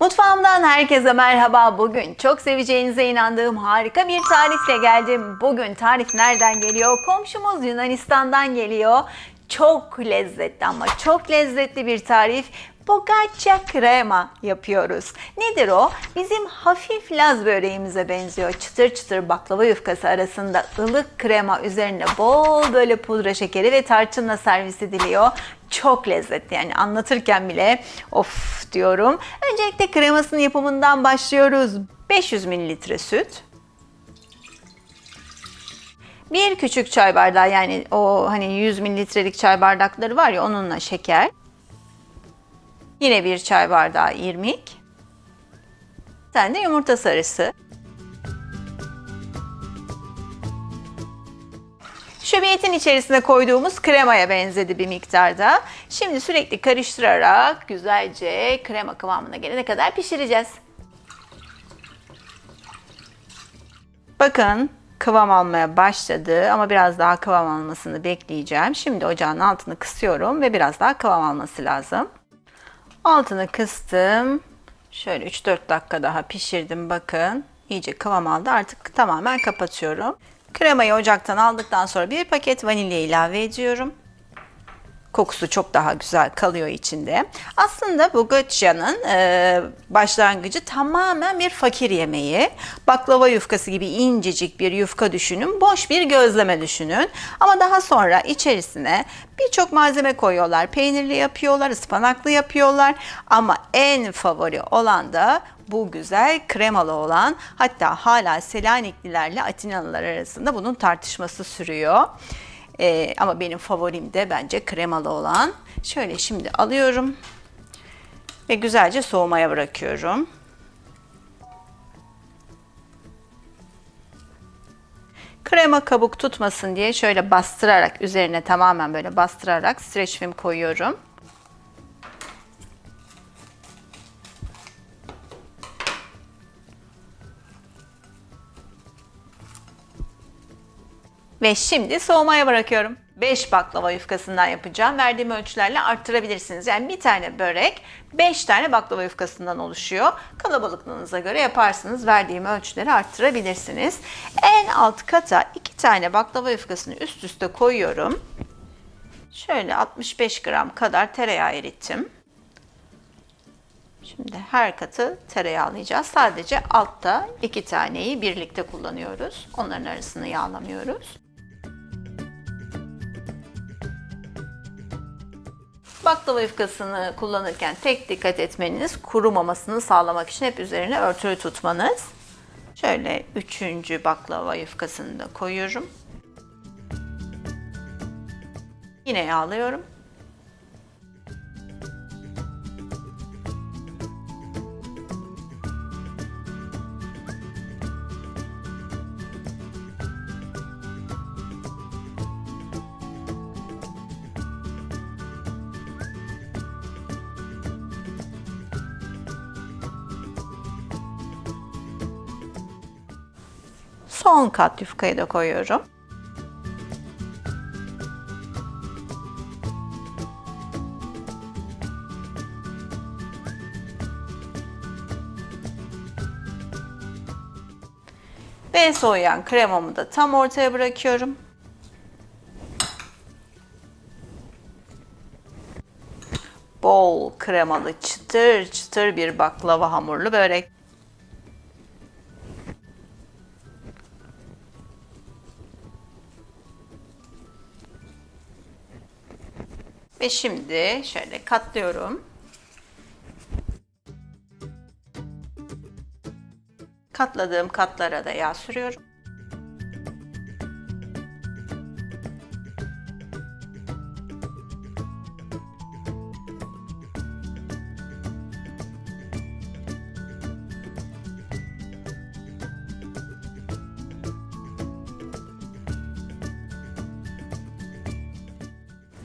Mutfağımdan herkese merhaba. Bugün çok seveceğinize inandığım harika bir tarifle geldim. Bugün tarif nereden geliyor? Komşumuz Yunanistan'dan geliyor. Çok lezzetli ama çok lezzetli bir tarif. Focaccia krema yapıyoruz. Nedir o? Bizim hafif Laz böreğimize benziyor. Çıtır çıtır baklava yufkası arasında ılık krema üzerine bol böyle pudra şekeri ve tarçınla servis ediliyor. Çok lezzetli yani anlatırken bile of diyorum. Öncelikle kremasının yapımından başlıyoruz. 500 mililitre süt, bir küçük çay bardağı yani o hani 100 mililitrelik çay bardakları var ya onunla şeker. Yine bir çay bardağı irmik. Tane de yumurta sarısı. Şöbiyetin içerisine koyduğumuz kremaya benzedi bir miktarda. Şimdi sürekli karıştırarak güzelce krema kıvamına gelene kadar pişireceğiz. Bakın kıvam almaya başladı ama biraz daha kıvam almasını bekleyeceğim. Şimdi ocağın altını kısıyorum ve biraz daha kıvam alması lazım. Altını kıstım. Şöyle 3-4 dakika daha pişirdim bakın. İyice kıvam aldı. Artık tamamen kapatıyorum. Kremayı ocaktan aldıktan sonra bir paket vanilya ilave ediyorum. Kokusu çok daha güzel kalıyor içinde. Aslında bu göçyanın e, başlangıcı tamamen bir fakir yemeği. Baklava yufkası gibi incecik bir yufka düşünün, boş bir gözleme düşünün. Ama daha sonra içerisine birçok malzeme koyuyorlar. Peynirli yapıyorlar, ıspanaklı yapıyorlar. Ama en favori olan da bu güzel kremalı olan hatta hala Selaniklilerle Atinalılar arasında bunun tartışması sürüyor. Ee, ama benim favorim de bence kremalı olan. Şöyle şimdi alıyorum ve güzelce soğumaya bırakıyorum. Krema kabuk tutmasın diye şöyle bastırarak üzerine tamamen böyle bastırarak streç film koyuyorum. Ve şimdi soğumaya bırakıyorum. 5 baklava yufkasından yapacağım. Verdiğim ölçülerle arttırabilirsiniz. Yani bir tane börek 5 tane baklava yufkasından oluşuyor. Kalabalıklığınıza göre yaparsınız. Verdiğim ölçüleri arttırabilirsiniz. En alt kata 2 tane baklava yufkasını üst üste koyuyorum. Şöyle 65 gram kadar tereyağı erittim. Şimdi her katı tereyağlayacağız. Sadece altta iki taneyi birlikte kullanıyoruz. Onların arasını yağlamıyoruz. Baklava yufkasını kullanırken tek dikkat etmeniz kurumamasını sağlamak için hep üzerine örtülü tutmanız. Şöyle üçüncü baklava yufkasını da koyuyorum. Yine yağlıyorum. Son kat yufkayı da koyuyorum. Ve soğuyan kremamı da tam ortaya bırakıyorum. Bol kremalı çıtır çıtır bir baklava hamurlu börek. Ve şimdi şöyle katlıyorum. Katladığım katlara da yağ sürüyorum.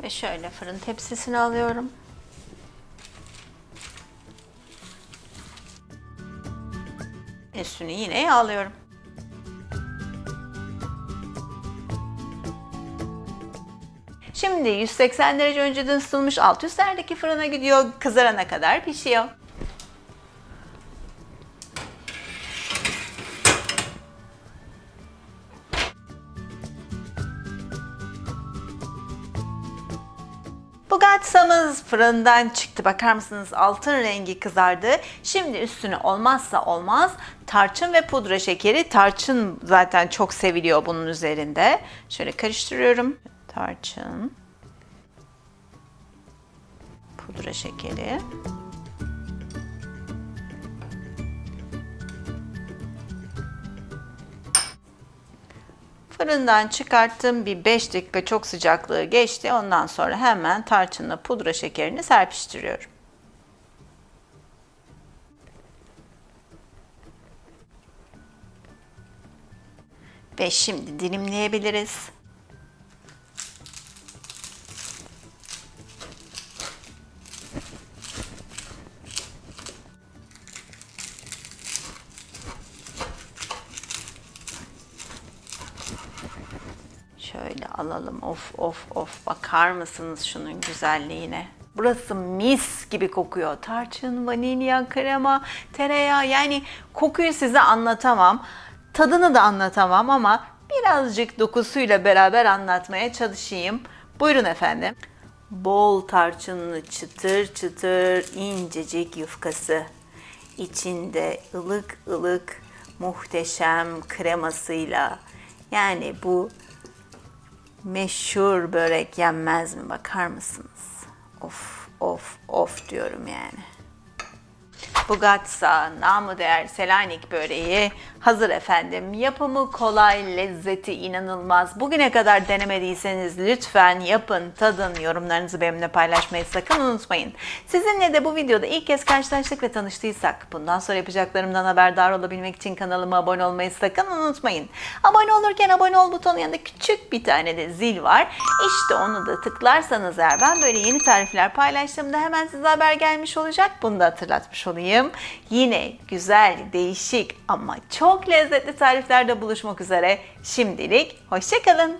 Ve şöyle fırın tepsisine alıyorum. Üstünü yine yağlıyorum. Şimdi 180 derece önceden ısıtılmış alt üst yerdeki fırına gidiyor. Kızarana kadar pişiyor. Yumurtamız fırından çıktı. Bakar mısınız altın rengi kızardı. Şimdi üstüne olmazsa olmaz tarçın ve pudra şekeri. Tarçın zaten çok seviliyor bunun üzerinde. Şöyle karıştırıyorum. Tarçın. Pudra şekeri. Fırından çıkarttım. Bir 5 dakika çok sıcaklığı geçti. Ondan sonra hemen tarçınla pudra şekerini serpiştiriyorum. Ve şimdi dilimleyebiliriz. Şöyle alalım. Of of of bakar mısınız şunun güzelliğine? Burası mis gibi kokuyor. Tarçın, vanilya, krema, tereyağı yani kokuyu size anlatamam. Tadını da anlatamam ama birazcık dokusuyla beraber anlatmaya çalışayım. Buyurun efendim. Bol tarçınlı çıtır çıtır incecik yufkası. İçinde ılık ılık muhteşem kremasıyla. Yani bu meşhur börek yenmez mi bakar mısınız? Of of of diyorum yani. Bugatsa, namı değer Selanik böreği hazır efendim. Yapımı kolay, lezzeti inanılmaz. Bugüne kadar denemediyseniz lütfen yapın, tadın, yorumlarınızı benimle paylaşmayı sakın unutmayın. Sizinle de bu videoda ilk kez karşılaştık ve tanıştıysak bundan sonra yapacaklarımdan haberdar olabilmek için kanalıma abone olmayı sakın unutmayın. Abone olurken abone ol butonu yanında küçük bir tane de zil var. İşte onu da tıklarsanız eğer ben böyle yeni tarifler paylaştığımda hemen size haber gelmiş olacak. Bunu da hatırlatmış olayım. Yine güzel, değişik ama çok lezzetli tariflerde buluşmak üzere. Şimdilik hoşçakalın.